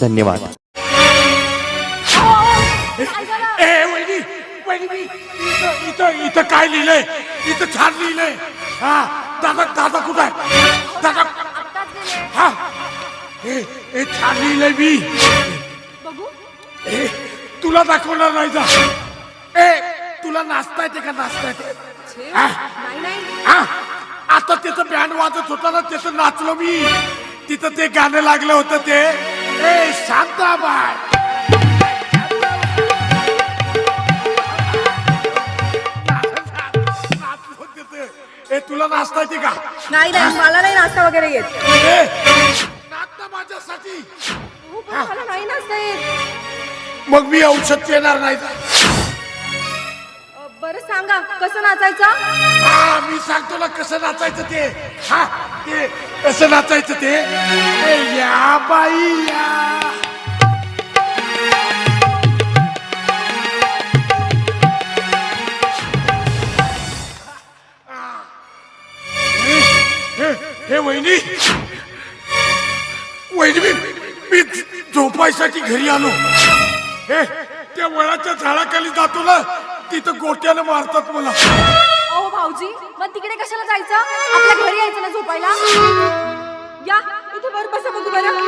धन्यवाद. ए मी इथं इथं काय लिहिलंय? इथं छान लिहिलंय. हा दादा दादा कुठं आहे? दादा हा. हे छान लिहिलंय मी. ए तुला दाखवणार नाही जा. ए तुला नाचता येते का? नाचता येते. हा? हा? आता त्याचं बँड वाजत होता ना त्याचं नाचलो मी. तिथं ते गाणं लागलं होतं ते. ए शांताबाई. ए तुला नाचता येते का? नाही नाही मला नाही नाश्ता वगैरे येत. ए, नाच ना माझ्यासाठी. हो, पण मला नाही नाश्ता येत. मग मी औषध येणार नाही? अ, बरं सांगा कसं नाचायचं? हा मी सांगतो ना कसं नाचायचं ते. हा ते. कसं नाचायचं ते? ए, या बाई या. हे वहिनी. वहिनी मी मी झोपायसाठी घरी आलो. हे त्या वळाच्या झाडाखाली जातो ना तिथं गोट्यानं मारतात मला. भाऊजी मग तिकडे कशाला जायचं? आपल्या घरी यायचं ना झोपायला? या इथे वर बसा बघू बरं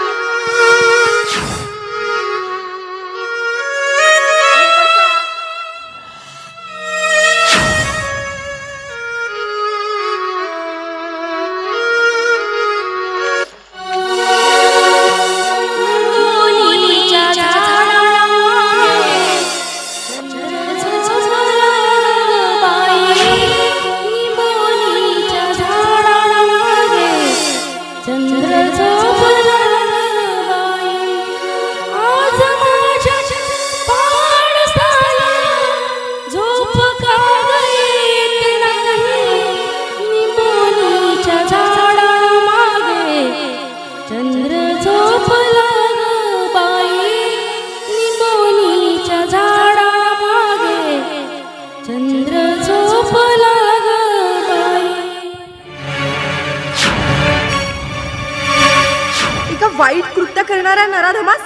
वाईट कृत्य करणाऱ्या नराधमास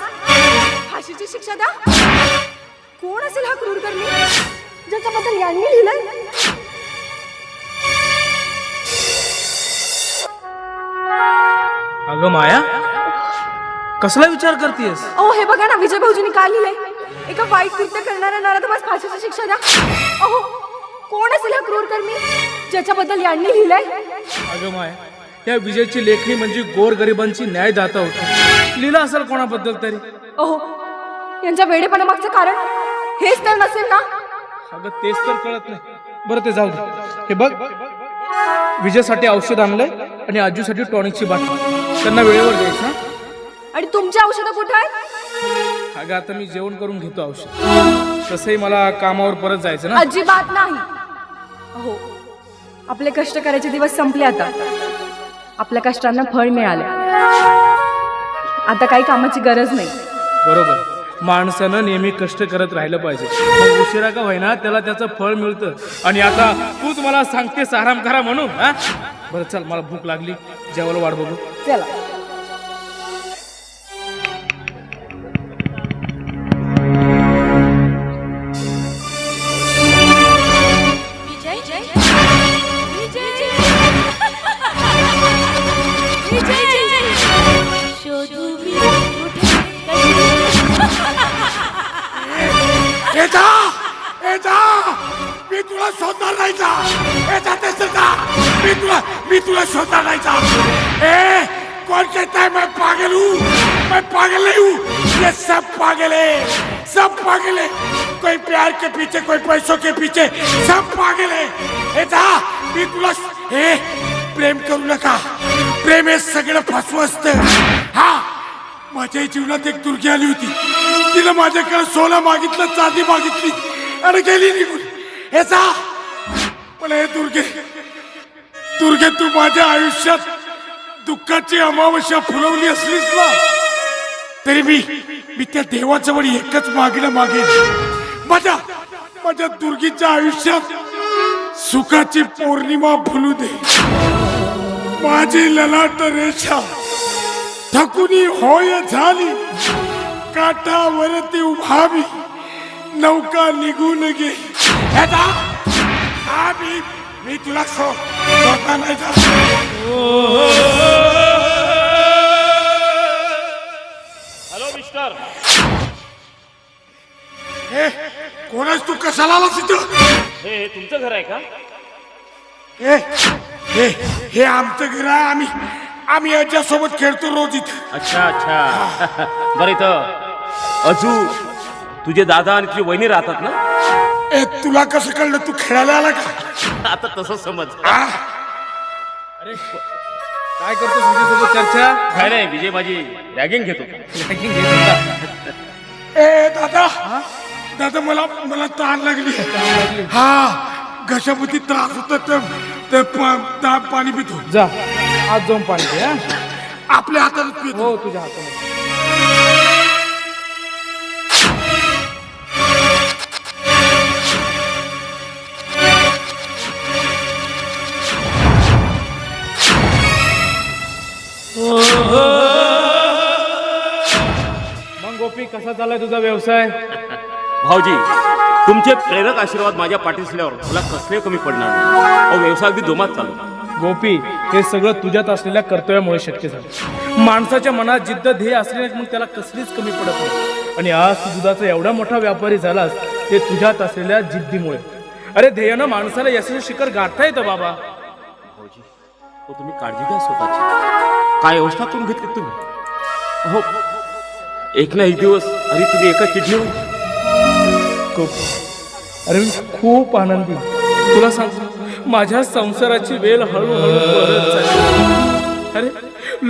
फाशीची शिक्षा द्या. कोण असेल हा क्रूर कर्मी? ज्याच्याबद्दल यांनी लिहिलंय? अगं माया कसला विचार करतेस अहो हे बघा ना विजय भाऊजींनी काय लिहिलंय? एका वाईट कृत्य करणाऱ्या नराधमास फाशीची शिक्षा द्या. अहो कोण असेल हा क्रूर कर्मी? ज्याच्याबद्दल यांनी लिहिलंय? अगं माया या विजयची लेखणी म्हणजे गोरगरिबांची न्यायदाता होती. लिहिलं असेल कोणाबद्दल तरी? अहो यांच्या वेडेपणामागचं कारण हेच तर नसेल ना? अगं तेच तर कळत नाही. बरं ते जाऊ दे. हे बघ विजयसाठी औषध आणलंय आणि आजूसाठी टॉनिकची बाटली. त्यांना वेळेवर द्यायचं हं? आणि तुमची औषधं कुठे आहेत? अगं आता मी जेवण करून घेतो औषध. तसंही मला कामावर परत जायचं ना? अजिबात नाही. अहो आपले कष्ट करायचे दिवस संपले आता. आपल्या कष्टांना फळ मिळाले. आता काही कामाची गरज नाही. बरोबर. माणसानं नेहमी कष्ट करत राहिलं पाहिजे. मग उशिरा का होईना त्याला त्याचं फळ मिळतं. आणि आता तूच मला सांगतेस आराम करा म्हणून हा? बरं चल मला भूक लागली. जेवायला वाट बघू. चला. तुला शोधणार नाही का हे जातेस का मी तुला मी तुला शोधणार नाही का ए कौन कहता है मैं पागल? हूँ मैं पागल नहीं हूँ ये सब पागल है सब पागल है कोई प्यार के पीछे कोई पैसों के पीछे सब पागल है ए जा. मी तुला ए प्रेम करू नका. प्रेम हे सगळं फसवं असतं. हा. माझ्या जीवनात एक दुर्गी आली होती. तिला माझ्याकडे सोनं मागितलं चांदी मागितली आणि गेली निघून. हे जा पण हे दुर्गे. दुर्गे तू माझ्या आयुष्यात दुःखाची अमावस्या फुलवली असलीस ना तरी मी मी त्या देवाजवळ एकच मागणं मागेन. माझ्या माझ्या दुर्गीच्या आयुष्यात सुखाची पौर्णिमा फुलू दे. माझी ललाट रेषा थकुनी होय झाली. काठावरती उभावी नौका निघून गे मी मी तुला सो सोडणार नाही. हॅलो मिस्टर हे कोणाच तू कशाला आलास इथं हे हे तुमचं घर आहे का हे हे हे आमचं घर आहे आम्ही आम्ही याच्यासोबत खेळतो रोज इथं अच्छा अच्छा बरं इथं अजू तुझे दादा आणि तुझी वहिनी राहतात ना ए तुला कसं कळलं? तू खेळायला आला का? आता तसं समज. आ? काय करतो तुझ्यासोबत चर्चा? काय नाही विजय माझी रॅगिंग घेतो. Ranking घेत होता. ए दादा. दादा मला मला ताण लागली. हा घशामध्ये त्रास होता तर तर प- ता- पाणी पितो. जा आज जाऊन पाणी हा. आपल्या हातात पितो. हो तुझ्या हातामध्ये. कसा चाललाय तुझा व्यवसाय? भाऊजी तुमचे प्रेरक आशीर्वाद माझ्या पाठी असल्यावर मला कसले कमी पडणार नाही. अहो व्यवसाय अगदी जोमात चालू. गोपी हे सगळं तुझ्यात असलेल्या कर्तव्यामुळे शक्य झालं. माणसाच्या मनात जिद्द ध्येय असले मग त्याला कसलीच कमी पडत नाही. आणि आज तू दुधाचा एवढा मोठा व्यापारी झालास ते तुझ्यात असलेल्या जिद्दीमुळे. अरे ध्येयानं माणसाला यशाचं शिखर गाठता येतं बाबा. भाऊजी हो तुम्ही काळजी घ्या स्वतःची. काय व्यवस्था करून घेतली तुम्ही? हो एक ना एक दिवस. अरे तुम्ही एका किडनीवर खूप. अरे मी खूप आनंदी. तुला सांगतो माझ्या संसाराची वेळ हळूहळू चालली अरे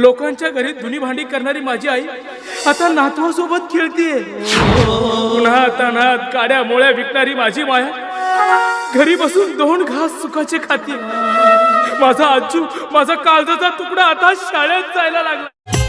लोकांच्या घरी धुनी भांडी करणारी माझी आई आता नातवासोबत खेळतीये. पुन्हा तणात काड्या मोळ्या विकणारी माझी माया घरी बसून दोन घास सुखाचे खाते. माझा आजू माझा काळजाचा तुकडा आता शाळेत जायला लागला.